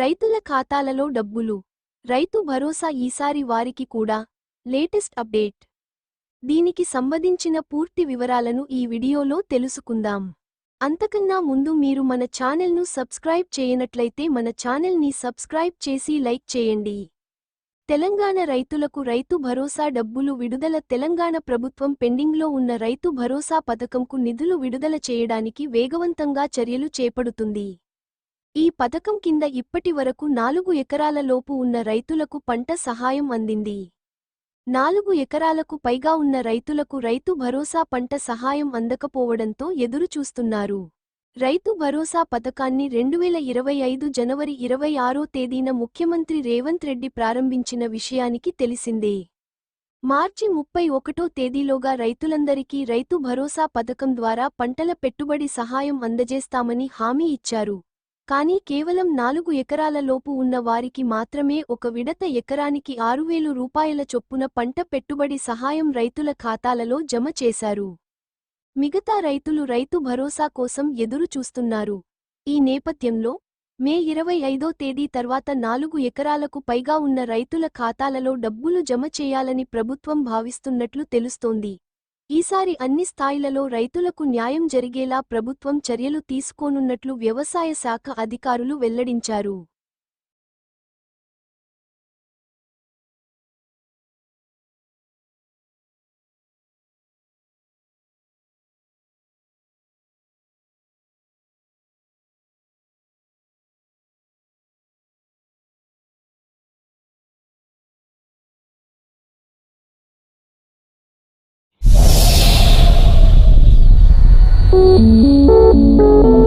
రైతుల ఖాతాలలో డబ్బులు. రైతు భరోసా ఈసారి వారికి కూడా. Latest update. దీనికి సంబంధించిన పూర్తి వివరాలను ఈ వీడియోలో తెలుసుకుందాం. అంతకన్నా ముందు మీరు మన ఛానల్ను సబ్స్క్రైబ్ చేయనట్లయితే మన ఛానల్ని సబ్స్క్రైబ్ చేసి లైక్ చేయండి. తెలంగాణ రైతులకు రైతు భరోసా డబ్బులు విడుదల తెలంగాణ ప్రభుత్వం పెండింగ్లో ఉన్న రైతు భరోసా పథకంకు నిధులు విడుదల చేయడానికి వేగవంతంగా చర్యలు చేపడుతుంది. ఈ పథకం కింద ఇప్పటి వరకు నాలుగు ఎకరాల లోపు ఉన్న రైతులకు పంట సహాయం అందింది. నాలుగు ఎకరాలకు పైగా ఉన్న రైతులకు రైతు భరోసా పంట సహాయం అందకపోవడంతో ఎదురుచూస్తున్నారు. రైతు భరోసా పథకాన్ని రెండువేల ఇరవై ఐదు జనవరి ఇరవై ఆరో తేదీన ముఖ్యమంత్రి రేవంత్ రెడ్డి ప్రారంభించిన విషయానికి తెలిసిందే. మార్చి ముప్పై ఒకటో తేదీలోగా రైతులందరికీ రైతు భరోసా పథకం ద్వారా పంటల పెట్టుబడి సహాయం అందజేస్తామని హామీ ఇచ్చారు. కానీ కేవలం నాలుగు ఎకరాల లోపు ఉన్న వారికి మాత్రమే ఒక విడత ఎకరానికి ఆరువేలు రూపాయల చొప్పున పంట పెట్టుబడి సహాయం రైతుల ఖాతాలలో జమ చేశారు. మిగతా రైతులు రైతు భరోసా కోసం ఎదురు చూస్తున్నారు. ఈ నేపథ్యంలో మే ఇరవై ఐదో తేదీ తర్వాత నాలుగు ఎకరాలకు పైగా ఉన్న రైతుల ఖాతాలలో డబ్బులు జమ చేయాలని ప్రభుత్వం భావిస్తున్నట్లు తెలుస్తోంది. ఈసారి అన్ని స్థాయిలలో రైతులకు న్యాయం జరిగేలా ప్రభుత్వం చర్యలు తీసుకోనున్నట్లు వ్యవసాయ శాఖ అధికారులు వెల్లడించారు. Thank you.